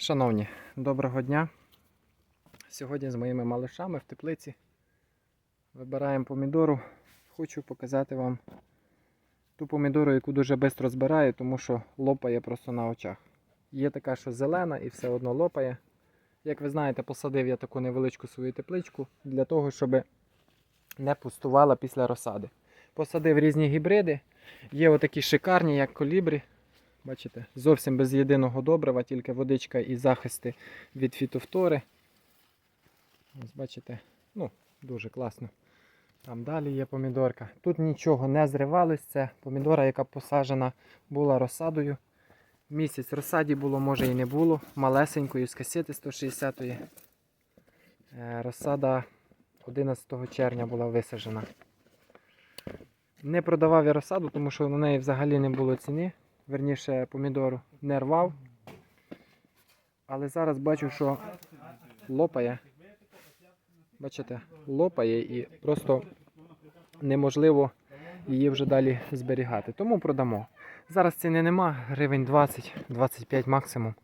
Шановні, доброго дня. Сьогодні з моїми малишами в теплиці вибираємо помідору. Хочу показати вам ту помідору, яку дуже швидко збираю, тому що лопає просто на очах. Є така, що зелена і все одно лопає. Як ви знаєте, посадив я таку невеличку свою тепличку для того, щоб не пустувала після розсади. Посадив різні гібриди. Є отакі шикарні, як колібрі. Бачите, зовсім без єдиного добрива, тільки водичка і захисти від фітофтори. Ось бачите, ну, дуже класно. Там далі є помідорка. Тут нічого не зривалось. Це помідора, яка посаджена була розсадою. Місяць розсаді було, може і не було. Малесенькою з касети 160-ї. Е, Розсада 11 червня була висаджена. Не продавав я розсаду, тому що на неї взагалі не було ціни. Верніше помідору не рвав. Але зараз бачу, що лопає. Бачите, лопає і просто неможливо її вже далі зберігати. Тому продамо. Зараз ціни нема, гривень 20-25 максимум.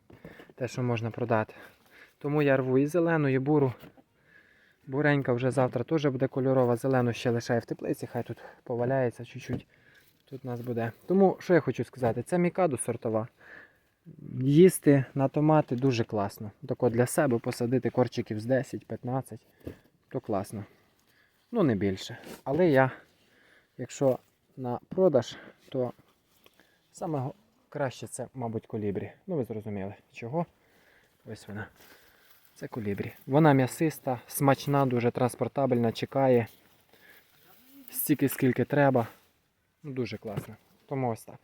Те, що можна продати. Тому я рву і зелену, і буру. Буренька вже завтра теж буде кольорова, зелену ще лишаю в теплиці, хай тут поваляється чуть-чуть. Тут у нас буде. Тому що я хочу сказати, це мікаду сортова. Їсти на томати дуже класно. Тако для себе посадити корчиків з 10-15, то класно. Ну, не більше. Але я, якщо на продаж, то саме краще це, мабуть, колібрі. Ну, ви зрозуміли, чого. Ось вона. Це колібрі. Вона м'ясиста, смачна, дуже транспортабельна, чекає. Стільки, скільки треба. Ну, дуже класно. Тому ось так.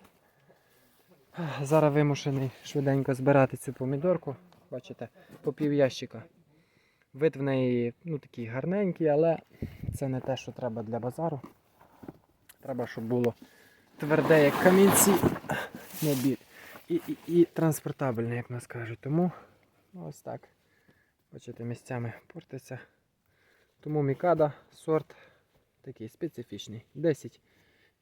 Зараз вимушений швиденько збирати цю помідорку. Бачите, по пів ящика. Вид в неї ну, такий гарненький, але це не те, що треба для базару. Треба, щоб було тверде, як камінці, не біль. І, і, і транспортабельне, як нас кажуть. Тому ну, ось так. Бачите, місцями портиться. Тому мікада сорт такий специфічний. 10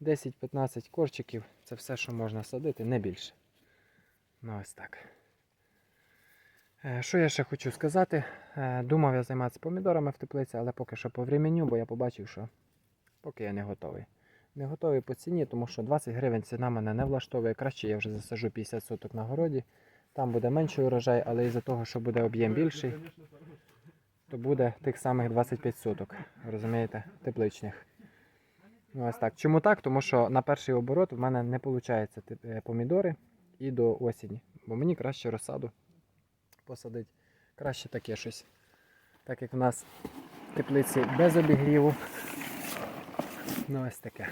10-15 корчиків це все, що можна садити, не більше. Ну ось так. Е, Що я ще хочу сказати? Е, Думав я займатися помідорами в теплиці, але поки що по временю, бо я побачив, що поки я не готовий. Не готовий по ціні, тому що 20 гривень ціна мене не влаштовує. Краще я вже засажу 50 соток на городі. Там буде менший урожай, але із-за того, що буде об'єм більший, то буде тих самих 25 соток. Розумієте, тепличних. Ось так. Чому так? Тому що на перший оборот в мене не виходить помідори і до осені. Бо мені краще розсаду посадити. Краще таке щось. Так як в нас теплиці без обігріву. Ну ось таке.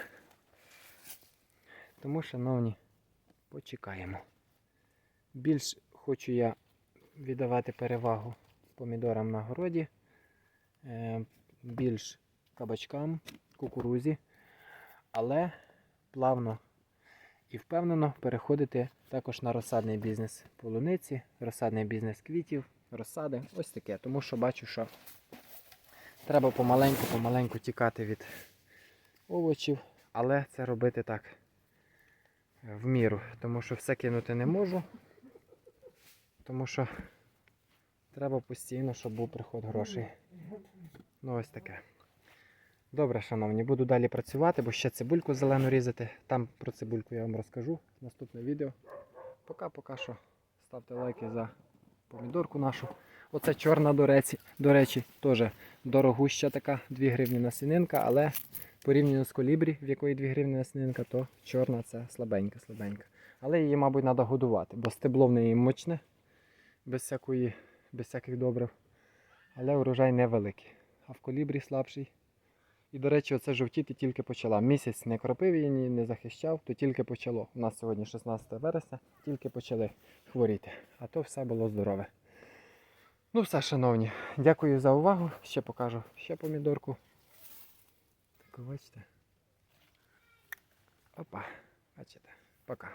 Тому, шановні, почекаємо. Більш хочу я віддавати перевагу помідорам на городі, е, більш кабачкам, кукурузі, але плавно і впевнено переходити також на розсадний бізнес полуниці, розсадний бізнес квітів, розсади. Ось таке. Тому що бачу, що треба помаленьку-помаленьку тікати від овочів, але це робити так в міру, тому що все кинути не можу. Тому що треба постійно, щоб був приход грошей. Ну ось таке. Добре, шановні, буду далі працювати, бо ще цибульку зелену різати. Там про цибульку я вам розкажу в наступне відео. Пока-пока що. Ставте лайки за помідорку нашу. Оце чорна, до речі, до речі, теж дорогуща така, 2 гривні насінинка, але порівняно з колібрі, в якої 2 гривні насінинка, то чорна це слабенька, слабенька. Але її, мабуть, треба годувати, бо стебло в неї мощне, без, всякої, без всяких добрив. Але урожай невеликий. А в колібрі слабший. І, до речі, оце жовтіти тільки почала. Місяць не кропив її, не захищав, то тільки почало. У нас сьогодні 16 вересня, тільки почали хворіти. А то все було здорове. Ну все, шановні, дякую за увагу. Ще покажу ще помідорку. Так, бачите. Опа, бачите. Пока.